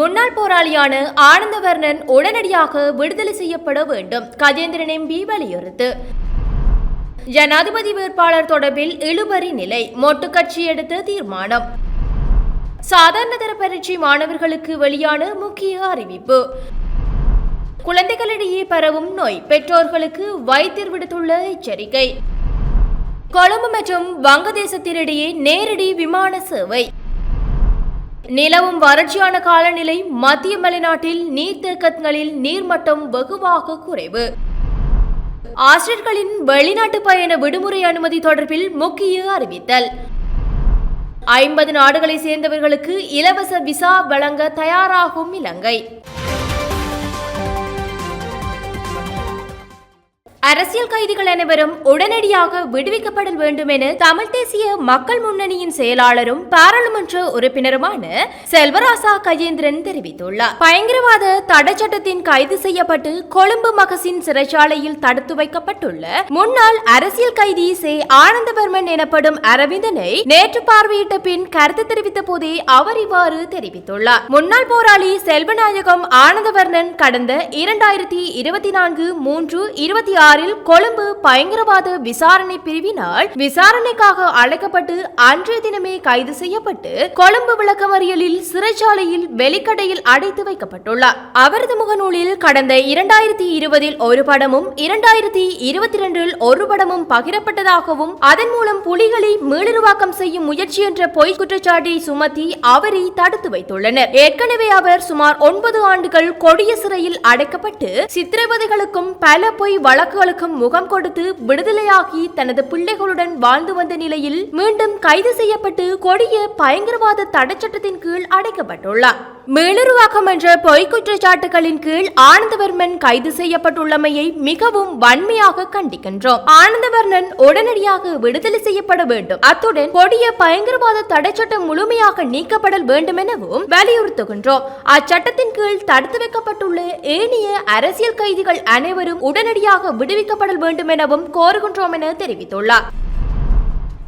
முன்னாள் போராளியான ஆனந்தவர்ணன் உடனடியாக விடுதலை செய்யப்பட வேண்டும். கஜேந்திரன் எம்பி வலியுறுத்து. ஜனாதிபதி வேட்பாளர் தொடர்பில் இழுபறி நிலை. மொட்டு கட்சி எடுத்த தீர்மானம். சாதாரணதர பரீட்சை மாணவர்களுக்கு வெளியான முக்கிய அறிவிப்பு. குழந்தைகளிடையே பரவும் நோய். பெற்றோர்களுக்கு வைத்தியர் விடுத்துள்ள எச்சரிக்கை. கொழும்பு மற்றும் வங்கதேசத்தினிடையே நேரடி விமான சேவை. நிலவும் வறட்சியான காலநிலை மத்திய மலைநாட்டில் நீர்த்தேக்கங்களில் நீர்மட்டம் வெகுவாக குறைவு. ஆசிரியர்களின் வெளிநாட்டு பயண விடுமுறை அனுமதி தொடர்பில் முக்கிய அறிவித்தல். ஐம்பது நாடுகளை சேர்ந்தவர்களுக்கு இலவச விசா வழங்க தயாராகும் இலங்கை. அரசியல் கைதிகள் அனைவரும் உடனடியாக விடுவிக்கப்பட வேண்டும் என தமிழ் தேசிய மக்கள் முன்னணியின் செயலாளரும் பாராளுமன்ற உறுப்பினருமான செல்வராசா கஜேந்திரன் தெரிவித்துள்ளார். பயங்கரவாத தடை சட்டத்தின் கைது செய்யப்பட்டு கொழும்பு மகசின் சிறைச்சாலையில் தடுத்து வைக்கப்பட்டுள்ள முன்னாள் அரசியல் கைதி சே. ஆனந்தவர்மன் எனப்படும் அரவிந்தனை நேற்று பார்வையிட்ட பின் கருத்து தெரிவித்த போதே அவர் இவ்வாறு தெரிவித்துள்ளார். முன்னாள் போராளி செல்வநாயகம் ஆனந்தவர்ணன் கடந்த இரண்டாயிரத்தி இருபத்தி நான்கு மூன்று இருபத்தி ஆறு ஆறில் கொழும்பு பயங்கரவாத விசாரணை பிரிவினால் விசாரணைக்காக அழைக்கப்பட்டு அன்றைய தினமே கைது செய்யப்பட்டு கொழும்பு விளக்கமறியலில் சிறைச்சாலையில் வெளிக்கடையில் அடைத்து வைக்கப்பட்டுள்ளார். அவரது முகநூலில் கடந்த இரண்டாயிரத்தி இருபதில் ஒரு படமும் இரண்டாயிரத்தி இருபத்தி இரண்டில் ஒரு படமும் பகிரப்பட்டதாகவும் அதன் மூலம் புலிகளை மீளுருவாக்கம் செய்யும் முயற்சி என்ற பொய் குற்றச்சாட்டை சுமத்தி அவரை தடுத்து வைத்துள்ளனர். ஏற்கனவே அவர் சுமார் ஒன்பது ஆண்டுகள் கொடிய சிறையில் அடைக்கப்பட்டு சித்திரவதைகளுக்கும் பல பொய் வழக்கு வழக்குகளுக்கும் முகம் கொடுத்து விடுதலையாகி தனது பிள்ளைகளுடன் வாழ்ந்து வந்த நிலையில் மீண்டும் கைது செய்யப்பட்டு கொடிய பயங்கரவாத தடைச்சட்டத்தின் கீழ் அடைக்கப்பட்டுள்ளார். மேலுருவாக்கம் என்ற பொய் குற்றச்சாட்டுகளின் கீழ் ஆனந்தவர்மன் கைது செய்யப்பட்டுள்ளமையை மிகவும் வன்மையாக கண்டிக்கின்றோம். ஆனந்தவர்மன் உடனடியாக விடுதலை செய்யப்பட வேண்டும். அத்துடன் கொடிய பயங்கரவாத தடைச்சட்டம் முழுமையாக நீக்கப்படல் வேண்டும் எனவும் வலியுறுத்துகின்றோம். அச்சட்டத்தின் கீழ் தடுத்து வைக்கப்பட்டுள்ள ஏனைய அரசியல் கைதிகள் அனைவரும் உடனடியாக விடுவிக்கப்படல் வேண்டும் எனவும் கோருகின்றோம் என தெரிவித்துள்ளார்.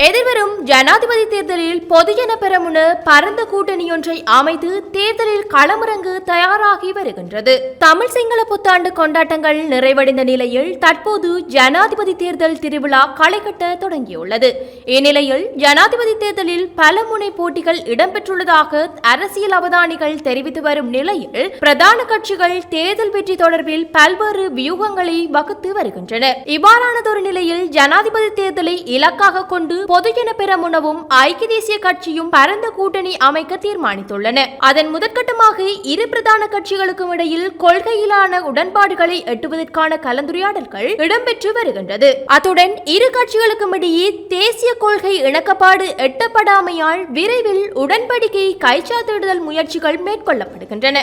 எதிர்வரும் ஜனாதிபதி தேர்தலில் பொதுஜன பெரமுன பரந்த கூட்டணியொன்றை அமைத்து தேர்தலில் களமிறங்கு தயாராகி வருகின்றது. தமிழ் சிங்கள புத்தாண்டு கொண்டாட்டங்கள் நிறைவடைந்த நிலையில் தற்போது ஜனாதிபதி தேர்தல் திருவிழா களைகட்ட தொடங்கியுள்ளது. இந்நிலையில் ஜனாதிபதி தேர்தலில் பல முனை போட்டிகள் இடம்பெற்றுள்ளதாக அரசியல் அவதானிகள் தெரிவித்து வரும் நிலையில் பிரதான கட்சிகள் தேர்தல் வெற்றி தொடர்பில் பல்வேறு வியூகங்களை வகுத்து வருகின்றன. இவ்வாறானதொரு நிலையில் ஜனாதிபதி தேர்தலை இலக்காக கொண்டு பொதுஜன பெரமுனவும் ஐக்கிய தேசிய கட்சியும் பரந்த கூட்டணி அமைக்க தீர்மானித்துள்ளன. அதன் முதற்கட்டமாக இரு பிரதான கட்சிகளுக்கும் இடையில் கொள்கையிலான உடன்பாடுகளை எட்டுவதற்கான கலந்துரையாடல்கள் இடம்பெற்று வருகின்றது. அத்துடன் இரு கட்சிகளுக்கும் இடையே தேசிய கொள்கை இணக்கப்பாடு எட்டப்படாமையால் விரைவில் உடன்படிக்கை கைச்சாத்திடுதல் முயற்சிகள் மேற்கொள்ளப்படுகின்றன.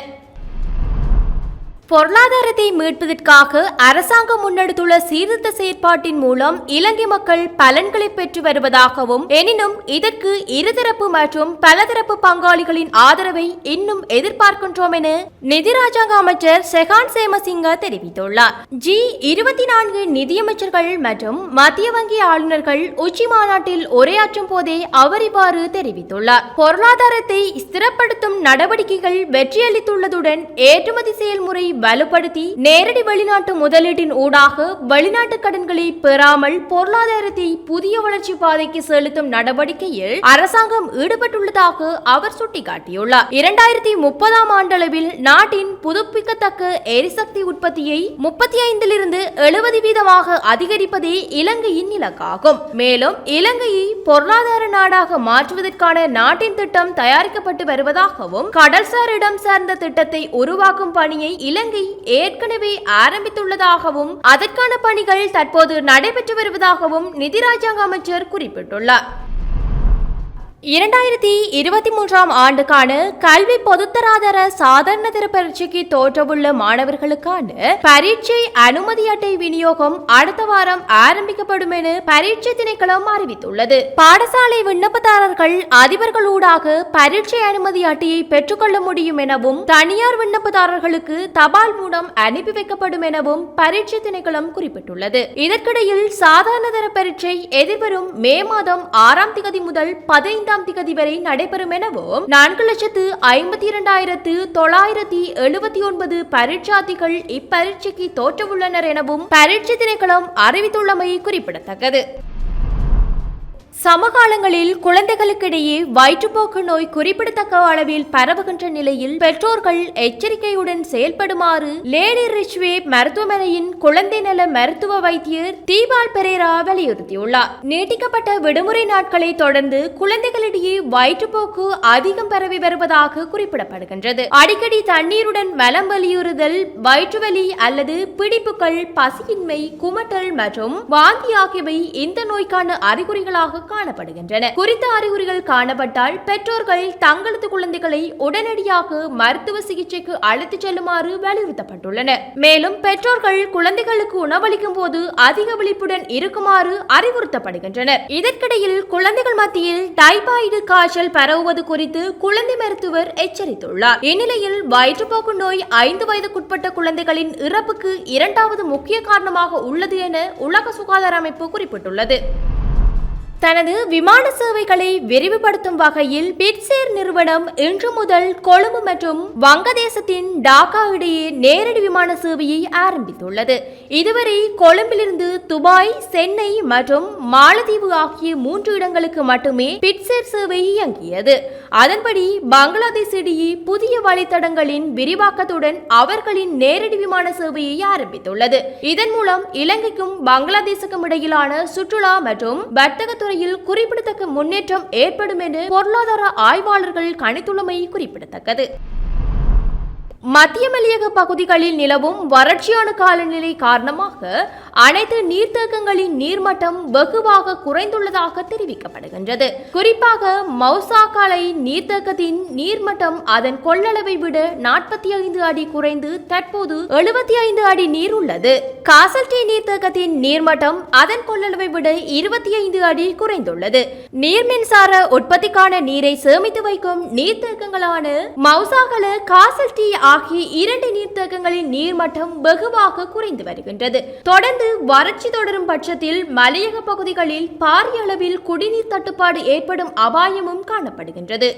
பொருளாதாரத்தை மீட்பதற்காக அரசாங்கம் முன்னெடுத்துள்ள சீர்திருத்த செயற்பாட்டின் மூலம் இலங்கை மக்கள் பலன்களை பெற்று வருவதாகவும் எனினும் இதற்கு இருதரப்பு மற்றும் பலதரப்பு பங்காளிகளின் ஆதரவை இன்னும் எதிர்பார்க்கின்றோம் என நிதி ராஜாங்க அமைச்சர் செகான் சேமசிங்க தெரிவித்துள்ளார். ஜி இருபத்தி நான்கு நிதியமைச்சர்கள் மற்றும் மத்திய வங்கி ஆளுநர்கள் உச்சி மாநாட்டில் உரையாற்றும் போதே அவர் இவ்வாறு தெரிவித்துள்ளார். பொருளாதாரத்தை ஸ்திரப்படுத்தும் நடவடிக்கைகள் வெற்றியளித்துள்ளதுடன் ஏற்றுமதி செயல்முறை வலுப்படுத்தி நேரடி வெளிநாட்டு முதலீட்டின் ஊடாக வெளிநாட்டு கடன்களை பெறாமல் பொருளாதாரத்தை புதிய வளர்ச்சி பாதைக்கு செலுத்தும் நடவடிக்கையில் அரசாங்கம் ஈடுபட்டுள்ளதாக அவர் சுட்டிக்காட்டியுள்ளார். இரண்டாயிரத்தி முப்பதாம் ஆண்டளவில் நாட்டின் புதுப்பிக்கத்தக்க எரிசக்தி உற்பத்தியை முப்பத்தி ஐந்திலிருந்து எழுபது வீதமாக அதிகரிப்பதே இலங்கையின் இலக்காகும். மேலும் இலங்கையை பொருளாதார நாடாக மாற்றுவதற்கான நாட்டின் திட்டம் தயாரிக்கப்பட்டு வருவதாகவும் கடல்சார் இடம் சார்ந்த திட்டத்தை உருவாக்கும் பணியை இலங்கை ஏற்கனவே ஆரம்பித்துள்ளதாகவும் அதற்கான பணிகள் தற்போது நடைபெற்று வருவதாகவும் நிதி ராஜாங்க அமைச்சர் குறிப்பிட்டுள்ளார். இரண்டாயிரத்தி இருபத்தி மூன்றாம் ஆண்டுக்கான கல்வி பொதுத்தராதர சாதாரணதர பரீட்சைக்கு தோற்றவுள்ள மாணவர்களுக்கான பரீட்சை அனுமதி அட்டை விநியோகம் அடுத்த வாரம் ஆரம்பிக்கப்படும் என பரீட்சை திணைக்களம் அறிவித்துள்ளது. பாடசாலை விண்ணப்பதாரர்கள் அதிபர்களூடாக பரீட்சை அனுமதி அட்டையை பெற்றுக்கொள்ள முடியும் எனவும் தனியார் விண்ணப்பதாரர்களுக்கு தபால் மூலம் அனுப்பி வைக்கப்படும் எனவும் பரீட்சை திணைக்களம் குறிப்பிட்டுள்ளது. இதற்கிடையில் சாதாரணதர பரீட்சை எதிர்வரும் மே மாதம் ஆறாம் திகதி முதல் பதினைந்து பதினைந்தாம் திகதி வரை நடைபெறும் எனவும் நான்கு லட்சத்து ஐம்பத்தி இரண்டாயிரத்து தொள்ளாயிரத்தி எழுபத்தி ஒன்பது பரீட்சார்த்திகள் இப்பரீட்சைக்கு தோற்றவுள்ளனர் எனவும் பரீட்சை திணைக்களம் அறிவித்துள்ளமை குறிப்பிடத்தக்கது. சமகாலங்களில் குழந்தைகளுக்கிடையே வயிற்றுப்போக்கு நோய் குறிப்பிடத்தக்க அளவில் பரவுகின்ற நிலையில் பெற்றோர்கள் எச்சரிக்கையுடன் செயல்படுமாறு லேடி ரிச்வே மருத்துவமனையின் குழந்தை நல மருத்துவ வைத்தியர் தீபால் பெரேரா வலியுறுத்தியுள்ளார். நீட்டிக்கப்பட்ட விடுமுறை நாட்களை தொடர்ந்து குழந்தைகளிடையே வயிற்றுப்போக்கு அதிகம் பரவி வருவதாக குறிப்பிடப்படுகின்றது. அடிக்கடி தண்ணீருடன் மலம் வலியுறுதல் வயிற்றுவலி அல்லது பிடிப்புகள் பசியின்மை குமட்டல் மற்றும் வாந்தி ஆகியவை இந்த நோய்க்கான அறிகுறிகளாக காணப்படுகின்றன. குறித்த அறிகுறிகள் காணப்பட்டால் பெற்றோர்கள் தங்களது குழந்தைகளை உடனடியாக மருத்துவ சிகிச்சைக்கு அழைத்துச் செல்லுமாறு வலியுறுத்தப்பட்டுள்ளன. மேலும் பெற்றோர்கள் குழந்தைகளுக்கு உணவளிக்கும் போது அதிக விழிப்புடன் இருக்குமாறு அறிவுறுத்தப்படுகின்றனர். இதற்கிடையில் குழந்தைகள் மத்தியில் டைபாய்டு காய்ச்சல் பரவுவது குறித்து குழந்தை மருத்துவர் எச்சரித்துள்ளார். இந்நிலையில் வயிற்றுப்போக்கு நோய் ஐந்து வயதுக்குட்பட்ட குழந்தைகளின் இறப்புக்கு இரண்டாவது முக்கிய காரணமாக உள்ளது என உலக சுகாதார அமைப்பு குறிப்பிட்டுள்ளது. தனது விமான சேவைகளை விரிவுபடுத்தும் வகையில் பிட்சேர் நிறுவனம் இன்று முதல் கொழும்பு மற்றும் வங்கதேசத்தின் டாக்கா இடையே நேரடி விமான சேவையை ஆரம்பித்துள்ளது. இதுவரை கொழும்பிலிருந்து துபாய் சென்னை மற்றும் மாலத்தீவு ஆகிய மூன்று இடங்களுக்கு மட்டுமே பிட்சேர் சேவை இயங்கியது. அதன்படி பங்களாதேஷ் இடையே புதிய வழித்தடங்களின் விரிவாக்கத்துடன் அவர்களின் நேரடி விமான சேவையை ஆரம்பித்துள்ளது. இதன் மூலம் இலங்கைக்கும் பங்களாதேசுக்கும் இடையிலான சுற்றுலா மற்றும் வர்த்தகத்துறை துறையில் குறிப்பிடத்தக்க முன்னேற்றம் ஏற்படும் என பொருளாதார ஆய்வாளர்கள் கணித்துள்ளமை குறிப்பிடத்தக்கது. மத்திய மலையக பகுதிகளில் நிலவும் வறட்சியான காலநிலை காரணமாக அனைத்து நீர்த்தேக்கங்களின் நீர்மட்டம் வெகுவாக குறைந்துள்ளதாக தெரிவிக்கப்படுகின்றது. குறிப்பாக மௌசாக்காலை நீர்த்தேக்கத்தின் நீர்மட்டம் அதன் கொள்ளளவை விட நாற்பத்தி ஐந்து அடி குறைந்து தற்போது எழுபத்தி ஐந்து அடி நீர் உள்ளது. காசல்டி நீர்த்தேக்கத்தின் நீர்மட்டம் அதன் கொள்ளளவை விட இருபத்தி ஐந்து அடி குறைந்துள்ளது. நீர் மின்சார உற்பத்திக்கான நீரை சேமித்து வைக்கும் நீர்த்தேக்கங்களான மௌசாகல காசல்டி ஆகிய இரண்டு நீர்த்தேக்கங்களின் நீர்மட்டம் வெகுவாக குறைந்து வருகின்றது. தொடர்ந்து வறட்சி தொடரும் பட்சத்தில் மலையக பகுதிகளில் பாரிய அளவில் குடிநீர் தட்டுப்பாடு ஏற்படும் அபாயமும் காணப்படுகின்றது.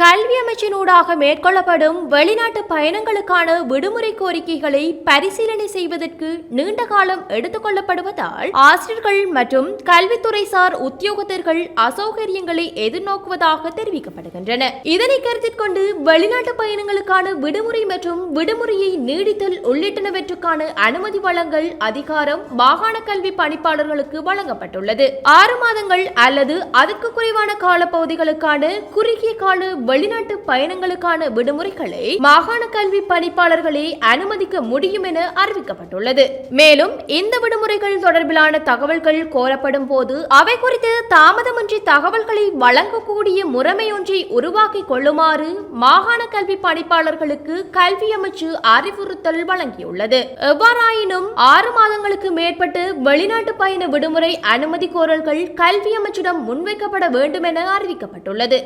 கல்வி அமைச்சினூடாக மேற்கொள்ளப்படும் வெளிநாட்டு பயணங்களுக்கான விடுமுறை கோரிக்கைகளை பரிசீலனை செய்வதற்கு நீண்ட காலம் எடுத்துக்கொள்ளப்படுவதால் ஆசிரியர்கள் மற்றும் கல்வித்துறை சார் உத்தியோகத்தர்கள் அசௌகரியங்களை எதிர்நோக்குவதாக தெரிவிக்கப்படுகின்றன. இதனை கருத்தில் கொண்டு வெளிநாட்டு பயணங்களுக்கான விடுமுறை மற்றும் விடுமுறையை நீடித்தல் உள்ளிட்டனவற்றுக்கான அனுமதி வழங்கல் அதிகாரம் மாகாண கல்வி பணிப்பாளர்களுக்கு வழங்கப்பட்டுள்ளது. ஆறு மாதங்கள் அல்லது அதற்கு குறைவான காலப்பகுதிகளுக்கான குறுகிய கால வெளிநாட்டு பயணங்களுக்கான விடுமுறைகளை மாகாண கல்வி பணிப்பாளர்களே அனுமதிக்க முடியும் என அறிவிக்கப்பட்டுள்ளது. மேலும் இந்த விடுமுறைகள் தொடர்பிலான தகவல்கள் கோரப்படும் போது அவை குறித்து தாமதமின்றி தகவல்களை வழங்கக்கூடிய முறைமையொன்றை உருவாக்கிக் கொள்ளுமாறு மாகாண கல்வி பணிப்பாளர்களுக்கு கல்வி அமைச்சு அறிவுறுத்தல் வழங்கியுள்ளது. எவ்வாறாயினும் ஆறு மாதங்களுக்கு மேற்பட்டு வெளிநாட்டு பயண விடுமுறை அனுமதி கோரல்கள் கல்வி அமைச்சிடம் முன்வைக்கப்பட வேண்டும் என அறிவிக்கப்பட்டுள்ளது.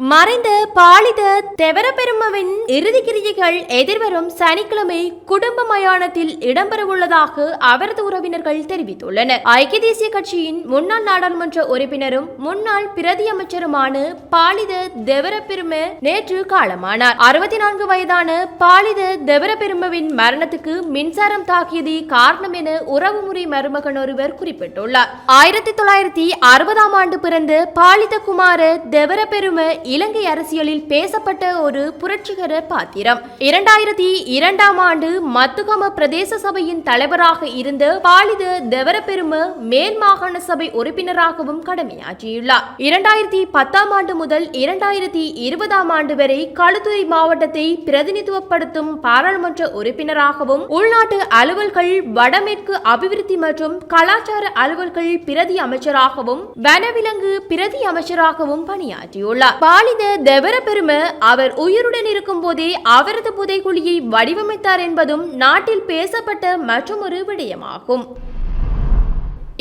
மறைந்த பாலித தெவரபெருமவின் இறுதி கிரியைகள் எதிர்வரும் சனிக்கிழமை குடும்ப மயானத்தில் இடம்பெறவுள்ளதாக அவரது உறவினர்கள் தெரிவித்துள்ளனர். ஐக்கிய தேசிய கட்சியின் முன்னாள் நாடாளுமன்ற உறுப்பினரும் முன்னாள் பிரதி அமைச்சருமான பாலித தெவரபெரும நேற்று காலமானார். அறுபத்தி நான்கு வயதான பாலித தெவரபெருமவின் மரணத்துக்கு மின்சாரம் தாக்கியதே காரணம் என உறவுமுறை மருமகன் ஒருவர் குறிப்பிட்டுள்ளார். ஆயிரத்தி தொள்ளாயிரத்தி அறுபதாம் ஆண்டு பிறந்த பாலித குமார தெவரபெரும இலங்கை அரசியலில் பேசப்பட்ட ஒரு புரட்சிகர பாத்திரம். இரண்டாயிரத்தி இரண்டாம் ஆண்டு மத்துகம பிரதேச சபையின் தலைவராக இருந்த பாலித தெவரபெரும மேல் மாகாண சபை உறுப்பினராகவும் கடமையாற்றியுள்ளார். இரண்டாயிரத்தி பத்தாம் ஆண்டு முதல் இரண்டாயிரத்தி இருபதாம் ஆண்டு வரை களுத்துறை மாவட்டத்தை பிரதிநிதித்துவப்படுத்தும் பாராளுமன்ற உறுப்பினராகவும் உள்நாட்டு அலுவல்கள் வடமேற்கு அபிவிருத்தி மற்றும் கலாச்சார அலுவல்கள் பிரதி அமைச்சராகவும் வனவிலங்கு பிரதி அமைச்சராகவும் பணியாற்றியுள்ளார். பாலித தெவரபெரும அவர் உயிருடன் இருக்கும் போதே அவரது புதைகுழியை வடிவமைத்தார் என்பதும் நாட்டில் பேசப்பட்ட மற்றொரு விடயமாகும்.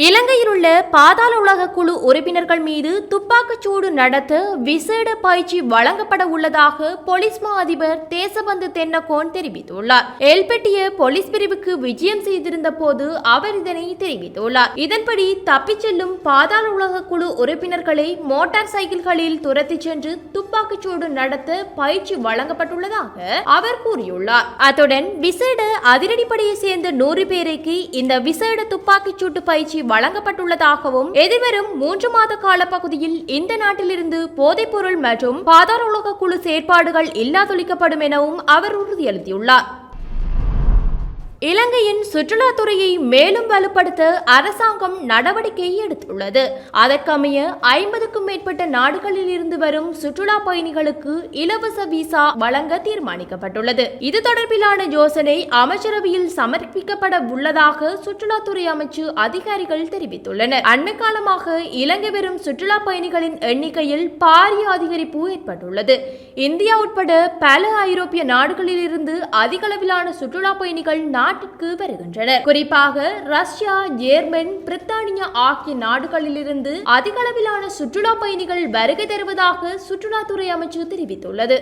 இலங்கையில் உள்ள பாதாள உலக குழு உறுப்பினர்கள் மீது துப்பாக்கிச்சூடு நடத்த விசேட பயிற்சி வழங்கப்பட உள்ளதாக போலீஸ் மா அதிபர் தேசபந்து தென்னகோன் தெரிவித்துள்ளார். எல்பெட்டிய போலீஸ் பிரிவுக்கு விஜயம் செய்திருந்த போது அவர் இதனை தெரிவித்துள்ளார். இதன்படி தப்பிச் செல்லும் பாதாள உலக குழு உறுப்பினர்களை மோட்டார் சைக்கிள்களில் துரத்தி சென்று துப்பாக்கிச்சூடு நடத்த பயிற்சி வழங்கப்பட்டுள்ளதாக அவர் கூறியுள்ளார். அத்துடன் விசேட அதிரடிப்படையை சேர்ந்த நூறு பேருக்கு இந்த விசேட துப்பாக்கிச்சூட்டு பயிற்சி வழங்கப்பட்டுள்ளதாகவும் எதிர்வரும் மூன்று மாத கால பகுதியில் இந்த நாட்டிலிருந்து போதைப்பொருள் மற்றும் பாதார உலக குழு செயற்பாடுகள் இல்லாதொழிக்கப்படும் எனவும் அவர் உறுதியளித்துள்ளார். இலங்கையின் சுற்றுலாத்துறையை மேலும் வலுப்படுத்த அரசாங்கம் நடவடிக்கை எடுத்துள்ளது. அதற்கமைய ஐம்பதுக்கும் மேற்பட்ட நாடுகளில் இருந்து வரும் சுற்றுலா பயணிகளுக்கு இலவச விசா வழங்க தீர்மானிக்கப்பட்டுள்ளது. இது தொடர்பிலான யோசனை அமைச்சரவையில் சமர்ப்பிக்கப்பட உள்ளதாக சுற்றுலாத்துறை அமைச்சு அதிகாரிகள் தெரிவித்துள்ளனர். அண்மை காலமாக இலங்கை வரும் சுற்றுலா பயணிகளின் எண்ணிக்கையில் பாரிய அதிகரிப்பு ஏற்பட்டுள்ளது. இந்தியா உட்பட பல ஐரோப்பிய நாடுகளில் இருந்து அதிகளவிலான சுற்றுலா பயணிகள் நாட்டிற்கு வருகின்றனர். குறிப்பாக ரஷ்யா ஜேர்மன் பிரித்தானியா ஆகிய நாடுகளிலிருந்து அதிகளவிலான சுற்றுலா பயணிகள் வருகை தருவதாக சுற்றுலாத்துறை அமைச்சு தெரிவித்துள்ளது.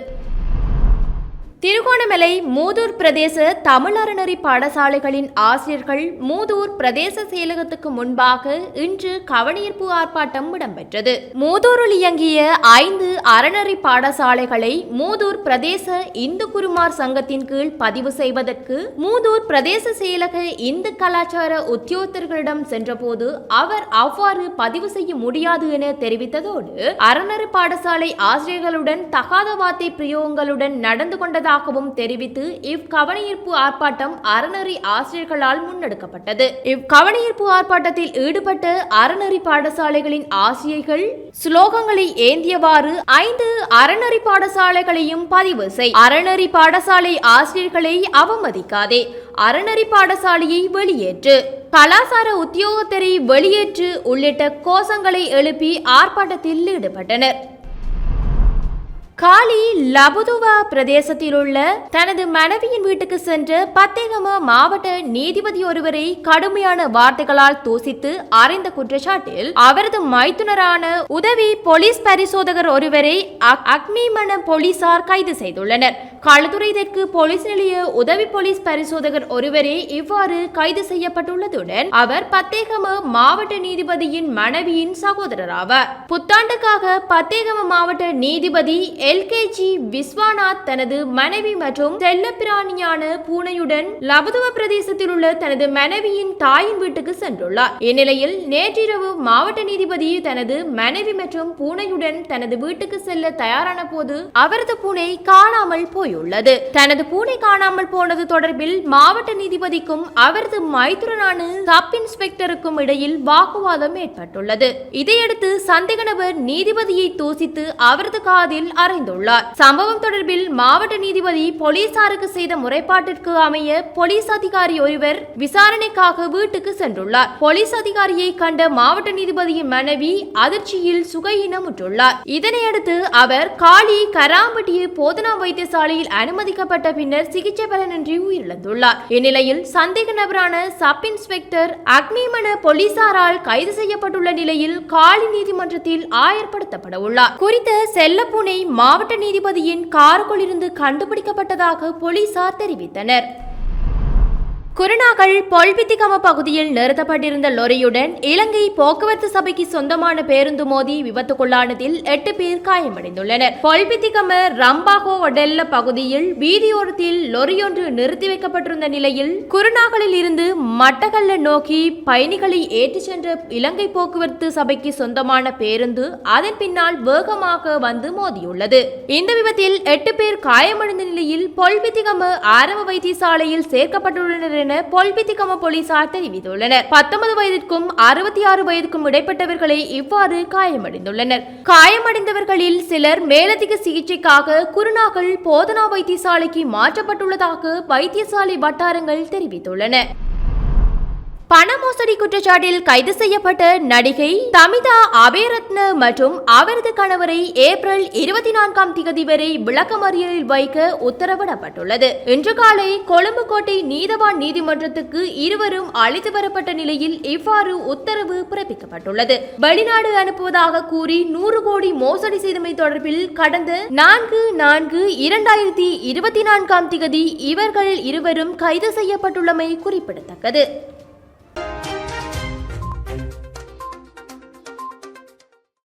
திருகோணமலை மூதூர் பிரதேச தமிழ் அறநெறி பாடசாலைகளின் ஆசிரியர்கள் மூதூர் பிரதேச செயலகத்துக்கு முன்பாக இன்று கவனீர்ப்பு ஆர்ப்பாட்டம் இடம்பெற்றது. மூதூரில் இயங்கிய ஐந்து அறநெறி பாடசாலைகளை மூதூர் பிரதேச இந்து குருமார் சங்கத்தின் கீழ் பதிவு செய்வதற்கு மூதூர் பிரதேச செயலக இந்து கலாச்சார உத்தியோகத்தர்களிடம் சென்றபோது அவர் அவ்வாறு பதிவு செய்ய முடியாது என தெரிவித்ததோடு அறநெறி பாடசாலை ஆசிரியர்களுடன் தகாத வார்த்தை பிரயோகங்களுடன் நடந்து இருப்பதாகவும் தெரிவித்து இவ்வகவனஈர்ப்பு ஆர்ப்பாட்டம் அறநெறி ஆசிரியர்களால் முன்னெடுக்கப்பட்டது. இவ்வகவனஈர்ப்பு ஆர்ப்பாட்டத்தில் ஈடுபட்ட அறநெறி பாடசாலைகளின் ஆசிரியர்கள் ஸ்லோகங்களை ஏந்தியவாறு ஐந்து அறநெறி பாடசாலைகளையும் பதிவு செய். அறநெறி பாடசாலை ஆசிரியர்களை அவமதிக்காதே. அறநெறி பாடசாலையை வெளியேற்று. கலாசார உத்தியோகத்தரை வெளியேற்று உள்ளிட்ட கோஷங்களை எழுப்பி ஆர்ப்பாட்டத்தில் ஈடுபட்டனர். காலி லபுதுவா பிரதேசத்தில் உள்ள தனது மனைவியின் வீட்டுக்கு சென்று பத்தேகம மாவட்ட நீதிபதி ஒருவரை கடுமையான வார்த்தைகளால் தூசித்து அறைந்த குற்றச்சாட்டில் அவரது மைத்துனரான உதவி போலீஸ் பரிசோதகர் ஒருவரை அக்- போலீசார் கைது செய்துள்ளனர். களத்துறை தெற்கு போலீஸ் நிலைய உதவி போலீஸ் பரிசோதகர் ஒருவரே இவ்வாறு கைது செய்யப்பட்டுள்ளதுடன் அவர் பத்தேகம மாவட்ட நீதிபதியின் மனைவியின் சகோதரர் ஆவார். புத்தாண்டுக்காக பத்தேகம மாவட்ட நீதிபதி எல்கேஜி விஸ்வநாத் தனது மனைவி மற்றும் செல்லப்பிராணியான பூனையுடன் லபதுவ பிரதேசத்தில் உள்ள தனது மனைவியின் தாயின் வீட்டுக்கு சென்றுள்ளார். இந்நிலையில் நேற்றிரவு மாவட்ட நீதிபதி தனது மனைவி மற்றும் பூனையுடன் தனது வீட்டுக்கு செல்ல தயாரான போது அவரது பூனை காணாமல் போயுள்ளது. தனது பூனை காணாமல் போனது தொடர்பில் மாவட்ட நீதிபதிக்கும் அவரது மைத்துரனான சப் இன்ஸ்பெக்டருக்கும் இடையில் வாக்குவாதம் ஏற்பட்டுள்ளது. இதையடுத்து சந்தேக நபர் நீதிபதியை தூசித்து அவரது காதில் ஆராய்ந்துள்ளார். சம்பவம் தொடர்பில் மாவட்ட நீதிபதி போலீசாருக்கு செய்த முறைப்பாட்டிற்கு அமைய போலீஸ் அதிகாரி ஒருவர் விசாரணைக்காக வீட்டுக்கு சென்றுள்ளார். போலீஸ் அதிகாரியை கண்ட மாவட்ட நீதிபதியின் மனைவி அதிர்ச்சியில் சுகையினமுற்றுள்ளார். இதனையடுத்து அவர் காளி கராம்பட்டிய போதனா வைத்தியசாலையில் அனுமதிக்கப்பட்ட பின்னர் சிகிச்சை பலனின்றி உயிரிழந்துள்ளார். இந்நிலையில் சந்தேக நபரான சப் இன்ஸ்பெக்டர் அக்னிமன போலீசாரால் கைது செய்யப்பட்டுள்ள நிலையில் காலி நீதிமன்றத்தில் ஆயர்படுத்தப்பட உள்ளார் குறித்த செல்லப்பூனை மாவட்ட நீதிபதியின் காருக்குள் இருந்து கண்டுபிடிக்கப்பட்டதாக போலீசார் தெரிவித்தனர். குருநாகல் பொல்பித்திகம பகுதியில் நிறுத்தப்பட்டிருந்த லொரியுடன் இலங்கை போக்குவரத்து சபைக்கு சொந்தமான பேருந்து மோதி விபத்துக்குள்ளானதில் எட்டு பேர் காயமடைந்துள்ளனர். பொல்பித்திகம ரம்பாகோ ஒடெல்ல பகுதியில் வீதியோரத்தில் லொரியொன்று நிறுத்தி வைக்கப்பட்டிருந்த நிலையில் குருநாகலில் இருந்து மட்டகல்ல நோக்கி பயணிகளை ஏற்றிச் சென்ற இலங்கை போக்குவரத்து சபைக்கு சொந்தமான பேருந்து அதன் பின்னால் வேகமாக வந்து மோதியுள்ளது. இந்த விபத்தில் எட்டு பேர் காயமடைந்த நிலையில் பொல்பித்திகம ஆரம்ப வைத்தியசாலையில் சேர்க்கப்பட்டுள்ளனர் என பொல்பித்திகம போலீசார் தெரிவித்துள்ளனர். பத்தொன்பது வயதிற்கும் அறுபத்தி ஆறு வயதுக்கும் இடைப்பட்டவர்களை இவ்வாறு காயமடைந்துள்ளனர். காயமடைந்தவர்களில் சிலர் மேலதிக சிகிச்சைக்காக குருநாகல் போதனா வைத்தியசாலைக்கு மாற்றப்பட்டுள்ளதாக வைத்தியசாலை வட்டாரங்கள் தெரிவித்துள்ளன. பண மோசடி குற்றச்சாட்டில் கைது செய்யப்பட்ட நடிகை தமிதா அபேரத்ன மற்றும் அவரது கணவரை ஏப்ரல் இருபத்தி நான்காம் திகதி வரை விளக்கமறியலில் வைக்க உத்தரவிடப்பட்டுள்ளது. இன்று காலை கொழும்பு கோட்டை நீதவான் நீதிமன்றத்துக்கு இருவரும் அழைத்து வரப்பட்ட நிலையில் இவ்வாறு உத்தரவு பிறப்பிக்கப்பட்டுள்ளது. வெளிநாடு அனுப்புவதாக கூறி நூறு கோடி மோசடி செய்தமை தொடர்பில் கடந்த நான்கு நான்கு இரண்டாயிரத்தி இருபத்தி நான்காம் திகதி இவர்கள் இருவரும் கைது செய்யப்பட்டுள்ளமை குறிப்பிடத்தக்கது.